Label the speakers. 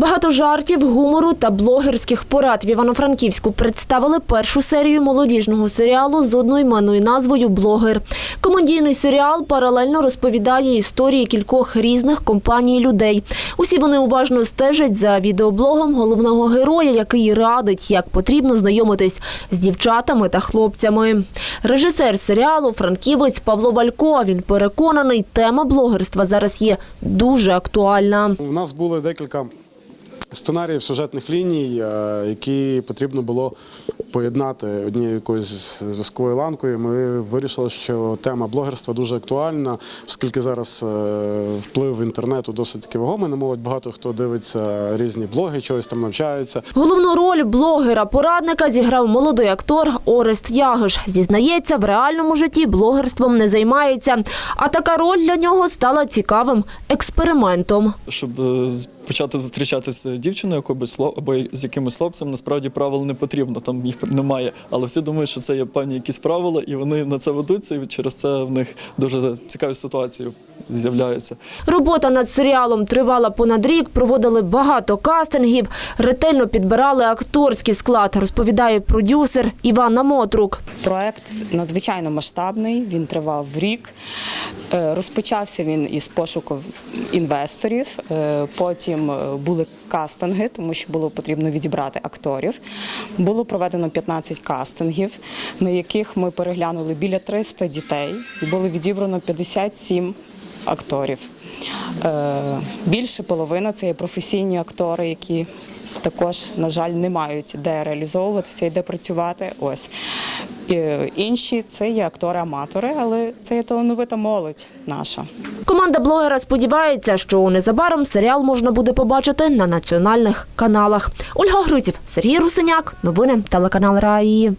Speaker 1: Багато жартів, гумору та блогерських порад в Івано-Франківську представили першу серію молодіжного серіалу з одноіменною назвою Блогер. Комедійний серіал паралельно розповідає історії кількох різних компаній людей. Усі вони уважно стежать за відеоблогом головного героя, який радить, як потрібно знайомитись з дівчатами та хлопцями. Режисер серіалу франківець Павло Валько. Він переконаний, тема блогерства зараз є дуже актуальна.
Speaker 2: У нас були декілька сценаріїв сюжетних ліній, е, які потрібно було поєднати однією якоюсь зв'язковою ланкою. Ми вирішили, що тема блогерства дуже актуальна, оскільки зараз е, вплив інтернету досить таки вагомий на молодь. Багато хто дивиться різні блоги, чогось там навчається.
Speaker 1: Головну роль блогера-порадника зіграв молодий актор Орест Ягиш. Зізнається, в реальному житті блогерством не займається. А така роль для нього стала цікавим експериментом.
Speaker 3: щоб е, почати зустрічатися з дівчиною сло- або з якимось хлопцем, насправді правил не потрібно, там їх немає. Але всі думають, що це є певні якісь правила, і вони на це ведуться, і через це в них дуже цікаві ситуації з'являються.
Speaker 1: Робота над серіалом тривала понад рік, проводили багато кастингів, ретельно підбирали акторський склад, розповідає продюсер Івана Мотрук.
Speaker 4: Проект надзвичайно масштабний, він тривав рік. Е, Розпочався він із пошуку інвесторів. Е, Потім е, були кастинги, тому що було потрібно відібрати акторів. Було проведено 15 кастингів, на яких ми переглянули біля 300 дітей і було відібрано 57 акторів. Е, Більше половина це є професійні актори, які також, на жаль, не мають де реалізовуватися і де працювати. Ось Е, інші це є актори-аматори, але це є талановита молодь наша.
Speaker 1: Команда блогера сподівається, що незабаром серіал можна буде побачити на національних каналах. Ольга Гриців, Сергій Русиняк, новини телеканал Раї.